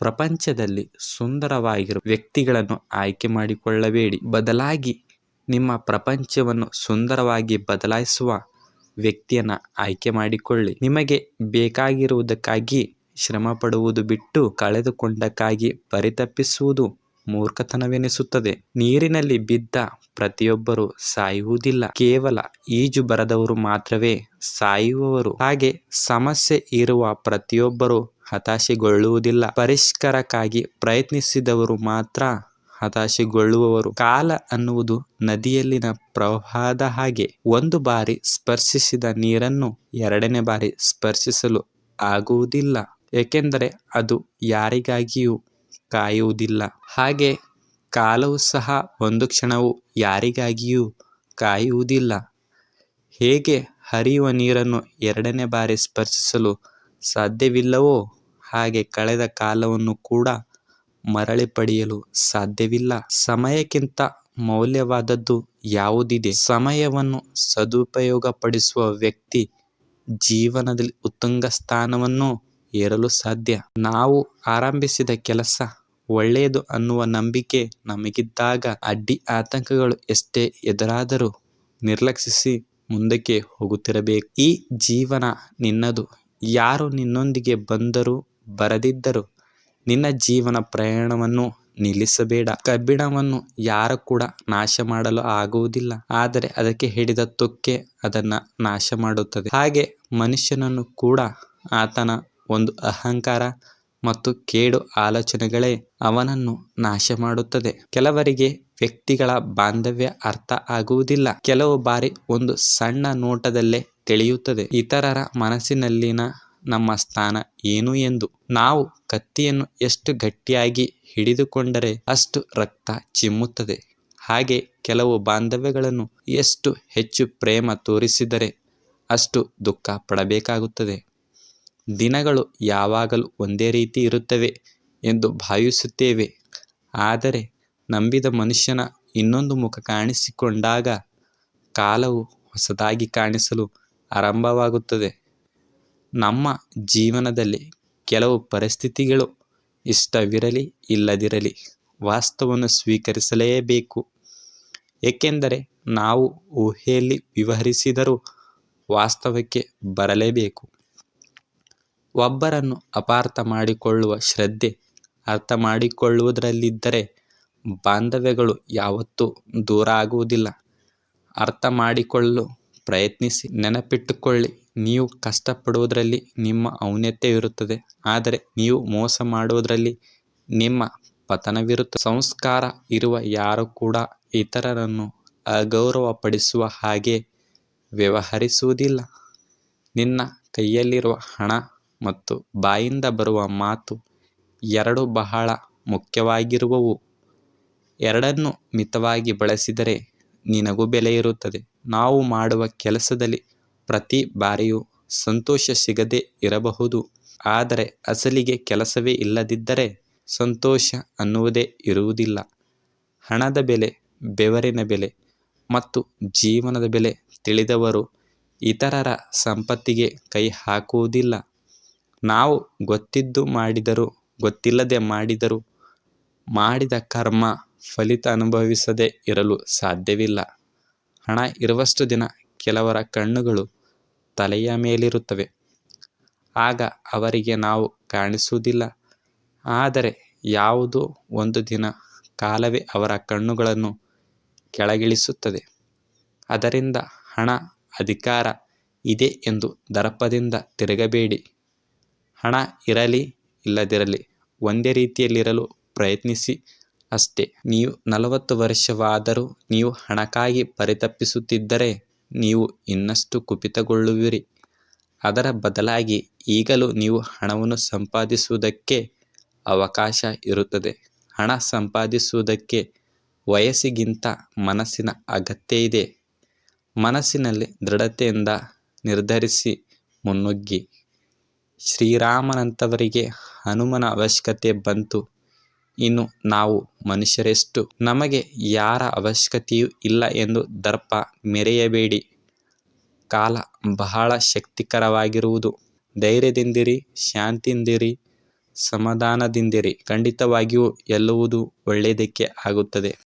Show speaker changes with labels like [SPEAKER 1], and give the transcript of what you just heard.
[SPEAKER 1] ಪ್ರಪಂಚದಲ್ಲಿ ಸುಂದರವಾಗಿರುವ ವ್ಯಕ್ತಿಗಳನ್ನು ಆಯ್ಕೆ ಮಾಡಿಕೊಳ್ಳಬೇಡಿ. ಬದಲಾಗಿ ನಿಮ್ಮ ಪ್ರಪಂಚವನ್ನು ಸುಂದರವಾಗಿ ಬದಲಾಯಿಸುವ ವ್ಯಕ್ತಿಯನ್ನು ಆಯ್ಕೆ ಮಾಡಿಕೊಳ್ಳಿ. ನಿಮಗೆ ಬೇಕಾಗಿರುವುದಕ್ಕಾಗಿ ಶ್ರಮ ಪಡುವುದು ಬಿಟ್ಟು ಕಳೆದುಕೊಂಡಕ್ಕಾಗಿ ಪರಿತಪಿಸುವುದು ಮೂರ್ಖತನವೆನಿಸುತ್ತದೆ. ನೀರಿನಲ್ಲಿ ಬಿದ್ದ ಪ್ರತಿಯೊಬ್ಬರು ಸಾಯುವುದಿಲ್ಲ. ಕೇವಲ ಈಜು ಬರದವರು ಮಾತ್ರವೇ ಸಾಯುವವರು. ಹಾಗೆ ಸಮಸ್ಯೆ ಇರುವ ಪ್ರತಿಯೊಬ್ಬರು ಹತಾಶೆಗೊಳ್ಳುವುದಿಲ್ಲ. ಪರಿಷ್ಕಾರಕ್ಕಾಗಿ ಪ್ರಯತ್ನಿಸಿದವರು ಮಾತ್ರ ಹತಾಶೆಗೊಳ್ಳುವವರು. ಕಾಲ ಅನ್ನುವುದು ನದಿಯಲ್ಲಿನ ಪ್ರವಾಹದ ಹಾಗೆ ಒಂದು ಬಾರಿ ಸ್ಪರ್ಶಿಸಿದ ನೀರನ್ನು ಎರಡನೇ ಬಾರಿ ಸ್ಪರ್ಶಿಸಲು ಆಗುವುದಿಲ್ಲ. ಏಕೆಂದರೆ ಅದು ಯಾರಿಗಾಗಿಯೂ ಕಾಯುವುದಿಲ್ಲ. ಹಾಗೆ ಕಾಲವು ಸಹ ಒಂದು ಕ್ಷಣವು ಯಾರಿಗಾಗಿಯೂ ಕಾಯುವುದಿಲ್ಲ. ಹೇಗೆ ಹರಿಯುವ ನೀರನ್ನು ಎರಡನೇ ಬಾರಿ ಸ್ಪರ್ಶಿಸಲು ಸಾಧ್ಯವಿಲ್ಲವೋ ಹಾಗೆ ಕಳೆದ ಕಾಲವನ್ನು ಕೂಡ ಮರಳಿ ಪಡೆಯಲು ಸಾಧ್ಯವಿಲ್ಲ. ಸಮಯಕ್ಕಿಂತ ಮೌಲ್ಯವಾದದ್ದು ಯಾವುದಿದೆ? ಸಮಯವನ್ನು ಸದುಪಯೋಗಪಡಿಸುವ ವ್ಯಕ್ತಿ ಜೀವನದಲ್ಲಿ ಉತ್ತುಂಗ ಸ್ಥಾನವನ್ನು ಏರಲು ಸಾಧ್ಯ. ನಾವು ಆರಂಭಿಸಿದ ಕೆಲಸ ಒಳ್ಳೆಯದು ಅನ್ನುವ ನಂಬಿಕೆ ನಮಗಿದ್ದಾಗ ಅಡ್ಡಿ ಆತಂಕಗಳು ಎಷ್ಟೇ ಎದುರಾದರೂ ನಿರ್ಲಕ್ಷಿಸಿ ಮುಂದಕ್ಕೆ ಹೋಗುತ್ತಿರಬೇಕು. ಈ ಜೀವನ ನಿನ್ನದು. ಯಾರು ನಿನ್ನೊಂದಿಗೆ ಬಂದರೂ ಬರದಿದ್ದರೂ ನಿನ್ನ ಜೀವನ ಪ್ರಯಾಣವನ್ನು ನಿಲ್ಲಿಸಬೇಡ. ಕಬ್ಬಿಣವನ್ನು ಯಾರು ಕೂಡ ನಾಶ ಮಾಡಲು ಆಗುವುದಿಲ್ಲ. ಆದರೆ ಅದಕ್ಕೆ ಹಿಡಿದ ತುಕ್ಕೆ ಅದನ್ನು ನಾಶ ಮಾಡುತ್ತದೆ ಹಾಗೆ ಮನುಷ್ಯನನ್ನು ಕೂಡ ಆತನ ಒಂದು ಅಹಂಕಾರ ಮತ್ತು ಕೇಡು ಆಲೋಚನೆಗಳೇ ಅವನನ್ನು ನಾಶ ಮಾಡುತ್ತದೆ ಕೆಲವರಿಗೆ ವ್ಯಕ್ತಿಗಳ ಬಾಂಧವ್ಯ ಅರ್ಥ ಆಗುವುದಿಲ್ಲ. ಕೆಲವು ಬಾರಿ ಒಂದು ಸಣ್ಣ ನೋಟದಲ್ಲೇ ತಿಳಿಯುತ್ತದೆ. ಇತರರ ಮನಸ್ಸಿನಲ್ಲಿನ ನಮ್ಮ ಸ್ಥಾನ ಏನು ಎಂದು. ನಾವು ಕತ್ತಿಯನ್ನು ಎಷ್ಟು ಗಟ್ಟಿಯಾಗಿ ಹಿಡಿದುಕೊಂಡರೆ ಅಷ್ಟು ರಕ್ತ ಚಿಮ್ಮುತ್ತದೆ. ಹಾಗೆ ಕೆಲವು ಬಾಂಧವ್ಯಗಳನ್ನು ಎಷ್ಟು ಹೆಚ್ಚು ಪ್ರೇಮ ತೋರಿಸಿದರೆ ಅಷ್ಟು ದುಃಖ ಪಡಬೇಕಾಗುತ್ತದೆ. ದಿನಗಳು ಯಾವಾಗಲೂ ಒಂದೇ ರೀತಿ ಇರುತ್ತವೆ ಎಂದು ಭಾವಿಸುತ್ತೇವೆ. ಆದರೆ ನಂಬಿದ ಮನುಷ್ಯನ ಇನ್ನೊಂದು ಮುಖ ಕಾಣಿಸಿಕೊಂಡಾಗ ಕಾಲವು ಹೊಸದಾಗಿ ಕಾಣಿಸಲು ಆರಂಭವಾಗುತ್ತದೆ. ನಮ್ಮ ಜೀವನದಲ್ಲಿ ಕೆಲವು ಪರಿಸ್ಥಿತಿಗಳು ಇಷ್ಟವಿರಲಿ ಇಲ್ಲದಿರಲಿ ವಾಸ್ತವವನ್ನು ಸ್ವೀಕರಿಸಲೇಬೇಕು. ಏಕೆಂದರೆ ನಾವು ಊಹೆಯಲ್ಲಿ ವಿವರಿಸಿದರೂ ವಾಸ್ತವಕ್ಕೆ ಬರಲೇಬೇಕು. ಒಬ್ಬರನ್ನು ಅಪಾರ್ಥ ಮಾಡಿಕೊಳ್ಳುವ ಶ್ರದ್ಧೆ ಅರ್ಥ ಮಾಡಿಕೊಳ್ಳುವುದರಲ್ಲಿದ್ದರೆ ಬಾಂಧವ್ಯಗಳು ಯಾವತ್ತೂ ದೂರ ಆಗುವುದಿಲ್ಲ. ಅರ್ಥ ಮಾಡಿಕೊಳ್ಳಲು ಪ್ರಯತ್ನಿಸಿ, ನೆನಪಿಟ್ಟುಕೊಳ್ಳಿ. ನೀವು ಕಷ್ಟಪಡುವುದರಲ್ಲಿ ನಿಮ್ಮ ಔನ್ನತ್ಯವಿರುತ್ತದೆ ಆದರೆ ನೀವು ಮೋಸ ಮಾಡುವುದರಲ್ಲಿ ನಿಮ್ಮ ಪತನವಿರುತ್ತ ಸಂಸ್ಕಾರ ಇರುವ ಯಾರು ಕೂಡ ಇತರರನ್ನು ಅಗೌರವಪಡಿಸುವ ಹಾಗೆ ವ್ಯವಹರಿಸುವುದಿಲ್ಲ. ನಿನ್ನ ಕೈಯಲ್ಲಿರುವ ಹಣ ಮತ್ತು ಬಾಯಿಂದ ಬರುವ ಮಾತು ಎರಡು ಬಹಳ ಮುಖ್ಯವಾಗಿರುವವು. ಎರಡನ್ನು ಮಿತವಾಗಿ ಬಳಸಿದರೆ ನಿನಗೂ ಬೆಲೆ ಇರುತ್ತದೆ. ನಾವು ಮಾಡುವ ಕೆಲಸದಲ್ಲಿ ಪ್ರತಿ ಬಾರಿಯೂ ಸಂತೋಷ ಸಿಗದೇ ಇರಬಹುದು. ಆದರೆ ಅಸಲಿಗೆ ಕೆಲಸವೇ ಇಲ್ಲದಿದ್ದರೆ ಸಂತೋಷ ಅನ್ನುವುದೇ ಇರುವುದಿಲ್ಲ. ಹಣದ ಬೆಲೆ ಬೆವರಿನ ಬೆಲೆ ಮತ್ತು ಜೀವನದ ಬೆಲೆ ತಿಳಿದವರು ಇತರರ ಸಂಪತ್ತಿಗೆ ಕೈ ಹಾಕುವುದಿಲ್ಲ. ನಾವು ಗೊತ್ತಿದ್ದು ಮಾಡಿದರೂ, ಗೊತ್ತಿಲ್ಲದೆ ಮಾಡಿದರೂ ಮಾಡಿದ ಕರ್ಮ ಫಲಿತ ಅನುಭವಿಸದೇ ಇರಲು ಸಾಧ್ಯವಿಲ್ಲ. ಹಣ ಇರುವಷ್ಟು ದಿನ ಕೆಲವರ ಕಣ್ಣುಗಳು ತಲೆಯ ಮೇಲಿರುತ್ತವೆ. ಆಗ ಅವರಿಗೆ ನಾವು ಕಾಣಿಸುವುದಿಲ್ಲ. ಆದರೆ ಯಾವುದೋ ಒಂದು ದಿನ ಕಾಲವೇ ಅವರ ಕಣ್ಣುಗಳನ್ನು ಕೆಳಗಿಳಿಸುತ್ತದೆ. ಅದರಿಂದ ಹಣ ಅಧಿಕಾರ ಇದೆ ಎಂದು ದರ್ಪದಿಂದ ತಿರುಗಬೇಡಿ. ಹಣ ಇರಲಿ ಇಲ್ಲದಿರಲಿ, ಒಂದೇ ರೀತಿಯಲ್ಲಿರಲು ಪ್ರಯತ್ನಿಸಿ. ಅಷ್ಟೇ. ನೀವು ನಲವತ್ತು ವರ್ಷವಾದರೂ ನೀವು ಹಣಕ್ಕಾಗಿ ಪರಿತಪಿಸುತ್ತಿದ್ದರೆ ನೀವು ಇನ್ನಷ್ಟು ಕುಪಿತಗೊಳ್ಳುವಿರಿ. ಅದರ ಬದಲಾಗಿ ಈಗಲೂ ನೀವು ಹಣವನ್ನು ಸಂಪಾದಿಸುವುದಕ್ಕೆ ಅವಕಾಶ ಇರುತ್ತದೆ. ಹಣ ಸಂಪಾದಿಸುವುದಕ್ಕೆ ವಯಸ್ಸಿಗಿಂತ ಮನಸ್ಸಿನ ಅಗತ್ಯ ಇದೆ. ಮನಸ್ಸಿನಲ್ಲಿ ದೃಢತೆಯಿಂದ ನಿರ್ಧರಿಸಿ ಮುನ್ನುಗ್ಗಿ. ಶ್ರೀರಾಮನಂತವರಿಗೆ ಹನುಮನ ಅವಶ್ಯಕತೆ ಬಂತು. ಇನ್ನು ನಾವು ಮನುಷ್ಯರೆಷ್ಟು ನಮಗೆ ಯಾರ ಅವಶ್ಯಕತೆಯೂ ಇಲ್ಲ ಎಂದು ದರ್ಪ ಮೆರೆಯಬೇಡಿ. ಕಾಲ ಬಹಳ ಶಕ್ತಿಕರವಾಗಿರುವುದು. ಧೈರ್ಯದಿಂದಿರಿ, ಶಾಂತಿಯಿಂದಿರಿ, ಸಮಾಧಾನದಿಂದಿರಿ. ಖಂಡಿತವಾಗಿಯೂ ಎಲ್ಲವೂ ಒಳ್ಳೆಯದಕ್ಕೆ ಆಗುತ್ತದೆ.